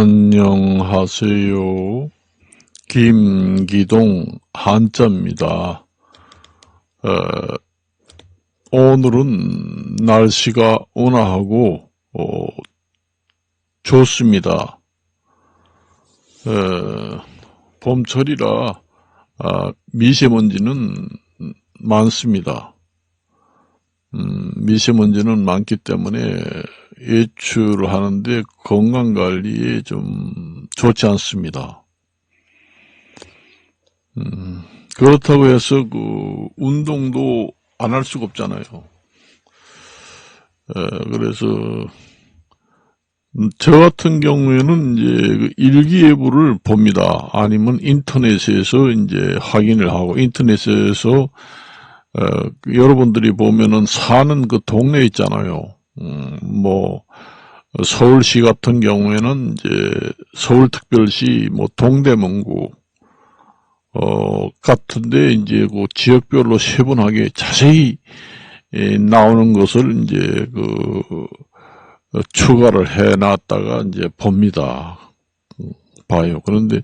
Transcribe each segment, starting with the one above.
안녕하세요. 김기동 한자입니다. 어, 오늘은 날씨가 온화하고 어, 좋습니다. 어, 봄철이라 아, 미세먼지는 많습니다. 음, 미세먼지는 많기 때문에 외출을 하는데 건강 관리에 좀 좋지 않습니다. 음, 그렇다고 해서 그 운동도 안 할 수가 없잖아요. 에, 그래서 음, 저 같은 경우에는 이제 그 일기예보를 봅니다. 아니면 인터넷에서 이제 확인을 하고 인터넷에서 어, 그 여러분들이 보면은 사는 그 동네 있잖아요. 음, 뭐 서울시 같은 경우에는 이제 서울특별시 뭐 동대문구 어 같은데 이제 그 지역별로 세분하게 자세히 예, 나오는 것을 이제 그 어, 추가를 해 놨다가 이제 봅니다. 음, 봐요. 그런데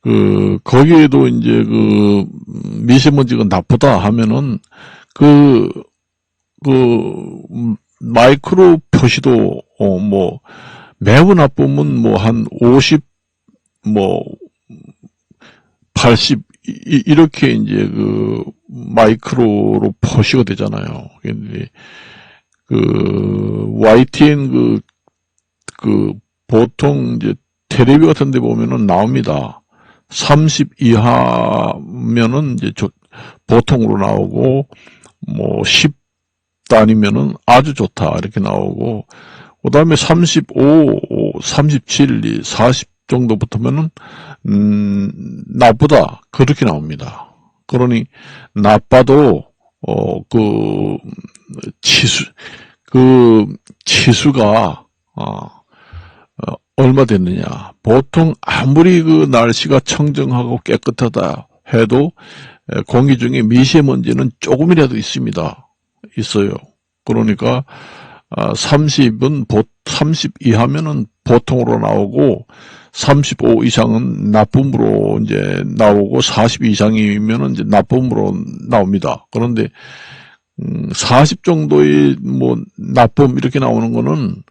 그 거기에도 이제 그 미세먼지가 나쁘다 하면은 그 그, 음, 마이크로 표시도, 어, 뭐, 매우 나쁘면 뭐, 한 50, 뭐, 80, 이, 이렇게 이제 그, 마이크로로 표시가 되잖아요. 근데, 그, YTN 그, 그, 보통 이제 테레비 같은 데 보면은 나옵니다. 30 이하면은 이제 저, 보통으로 나오고, 뭐, 10 단위면은 아주 좋다. 이렇게 나오고, 그 다음에 35, 37, 40 정도 붙으면은, 음, 나쁘다. 그렇게 나옵니다. 그러니, 나빠도, 어, 그, 치수, 그, 치수가, 어, 어, 얼마 됐느냐. 보통 아무리 그 날씨가 청정하고 깨끗하다 해도 에, 공기 중에 미세먼지는 조금이라도 있습니다. 있어요. 그러니까 아, 30은 보, 30 이하면은 보통으로 나오고 35 이상은 나쁨으로 이제 나오고 40 이상이면은 이제 나쁨으로 나옵니다. 그런데 음, 40 정도의 뭐 나쁨 이렇게 나오는 거는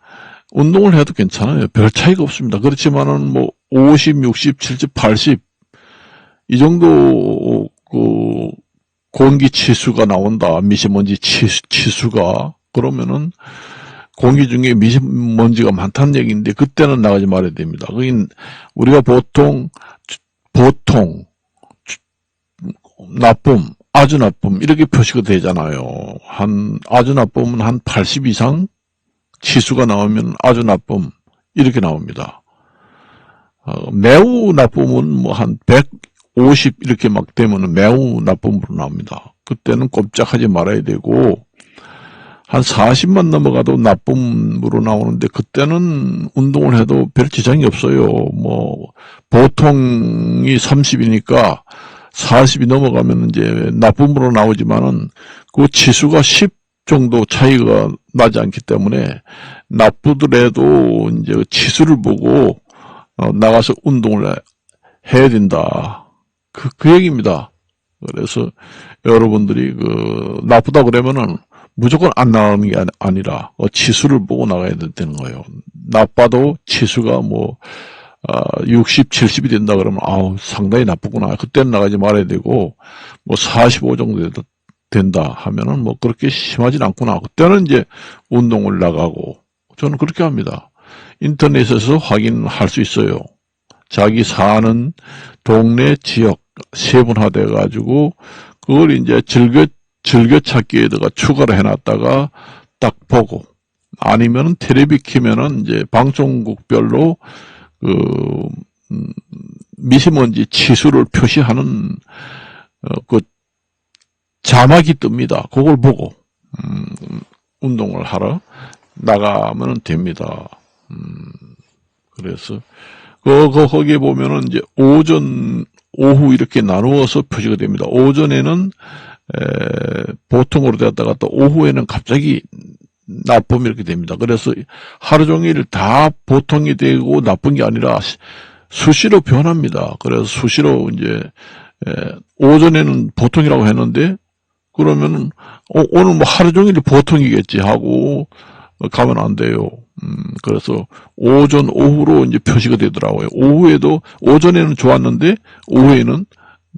운동을 해도 괜찮아요. 별 차이가 없습니다. 그렇지만은 뭐 50, 60, 70, 80 이 정도 그 공기 치수가 나온다. 미세먼지 치수, 치수가 그러면은 공기 중에 미세먼지가 많다는 얘기인데 그때는 나가지 말아야 됩니다. 그긴 우리가 보통 보통 나쁨, 아주 나쁨 이렇게 표시가 되잖아요. 한 아주 나쁨은 한 80 이상 치수가 나오면 아주 나쁨 이렇게 나옵니다. 어, 매우 나쁨은 뭐 한 150 이렇게 막 되면은 매우 나쁨으로 나옵니다. 그때는 꼼짝하지 말아야 되고 한 40만 넘어가도 나쁨으로 나오는데 그때는 운동을 해도 별 지장이 없어요. 뭐 보통이 30이니까 40이 넘어가면 이제 나쁨으로 나오지만은 그 지수가 10 정도 차이가 나지 않기 때문에 나쁘더라도 이제 치수를 보고 어, 나가서 운동을 해야 된다. 그, 그 얘기입니다. 그래서 여러분들이 그 나쁘다 그러면은 무조건 안 나가는 게 아니라 어, 치수를 보고 나가야 되는 거예요. 나빠도 치수가 뭐 어, 60, 70이 된다 그러면 아우 상당히 나쁘구나. 그때는 나가지 말아야 되고 뭐 45 정도 된다 하면은 뭐 그렇게 심하진 않구나. 그때는 이제 운동을 나가고 저는 그렇게 합니다. 인터넷에서 확인할 수 있어요. 자기 사는 동네 지역 세분화돼 가지고 그걸 이제 즐겨 즐겨 찾기에다가 추가를 해놨다가 딱 보고 아니면은 테레비 키면은 이제 방송국별로 그 음, 미세먼지 치수를 표시하는 어, 그 자막이 뜹니다. 그걸 보고 음, 운동을 하러 나가면 됩니다. 음, 그래서 그, 그 거기에 보면은 이제 오전 오후 이렇게 나누어서 표시가 됩니다. 오전에는 에, 보통으로 되었다가 또 오후에는 갑자기 나쁨 이렇게 됩니다. 그래서 하루 종일 다 보통이 되고 나쁜 게 아니라 시- 수시로 변합니다. 그래서 수시로 이제 에, 오전에는 보통이라고 했는데 그러면은 어, 오늘 뭐 하루 종일 보통이겠지 하고 가면 안 돼요. 음, 그래서 오전 오후로 이제 표시가 되더라고요. 오후에도 오전에는 좋았는데 오후에는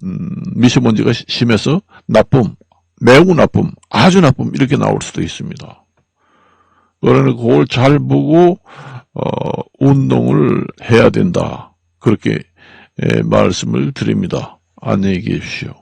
음, 미세먼지가 시- 심해서 나쁨, 매우 나쁨, 아주 나쁨 이렇게 나올 수도 있습니다. 그러니 그걸 잘 보고 어, 운동을 해야 된다. 그렇게 예, 말씀을 드립니다. 안녕히 계십시오.